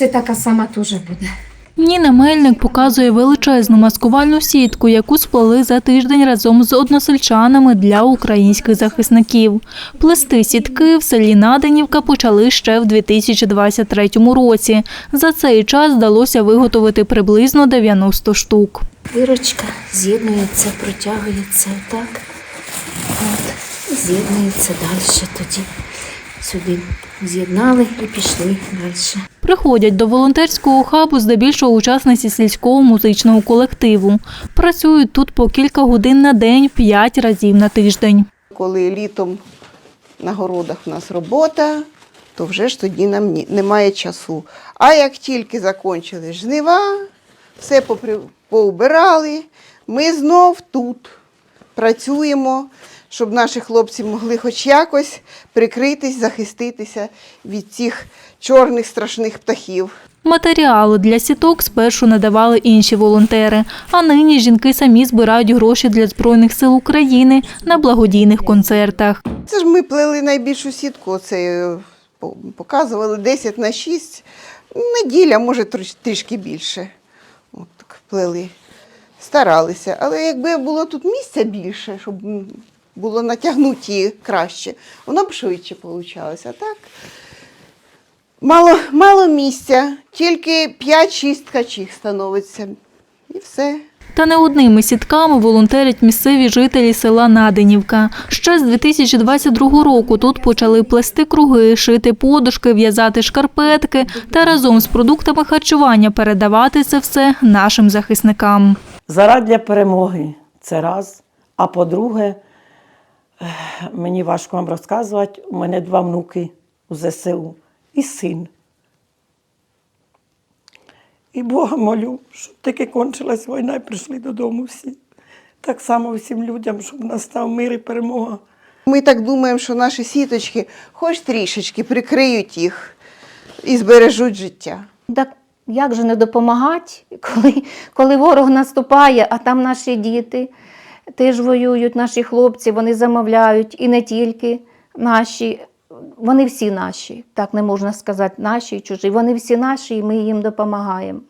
Це така сама теж буде. Ніна Мельник показує величезну маскувальну сітку, яку сплели за тиждень разом з односельчанами для українських захисників. Плести сітки в селі Наденівка почали ще в 2023 році. За цей час вдалося виготовити приблизно 90 штук. Вирочка з'єднується, протягується отак. От, і з'єднується далі тоді. Сюди з'єднали і пішли далі. Приходять до волонтерського хабу здебільшого учасниці сільського музичного колективу. Працюють тут по кілька годин на день, п'ять разів на тиждень. Коли літом на городах у нас робота, то вже ж тоді нам немає часу. А як тільки закінчили жнива, все поубирали, ми знов тут працюємо, щоб наші хлопці могли хоч якось прикритись, захиститися від цих чорних страшних птахів. Матеріали для сіток спершу надавали інші волонтери, а нині жінки самі збирають гроші для Збройних сил України на благодійних концертах. Це ж ми плели найбільшу сітку, оце е, показували 10 на 6. Неділя, може, трішки більше. От так плели. Старалися. Але якби було тут місця більше, щоб було натягнути її краще, воно б швидше вийшло. Так мало, мало місця, тільки 5-6 ткачих становиться. І все. Та не одними сітками волонтерять місцеві жителі села Наденівка. Ще з 2022 року тут почали плести круги, шити подушки, в'язати шкарпетки та разом з продуктами харчування передавати це все нашим захисникам. Зарадля перемоги це раз. А по-друге, мені важко вам розказувати, у мене два внуки у ЗСУ і син. І Бога молю, щоб таки кончилась війна і прийшли додому всі. Так само всім людям, щоб настав мир і перемога. Ми так думаємо, що наші сіточки хоч трішечки прикриють їх і збережуть життя. Так як же не допомагати, коли, коли ворог наступає, а там наші діти теж воюють, наші хлопці, вони замовляють, і не тільки наші, вони всі наші, так не можна сказати, наші і чужі. Вони всі наші, і ми їм допомагаємо.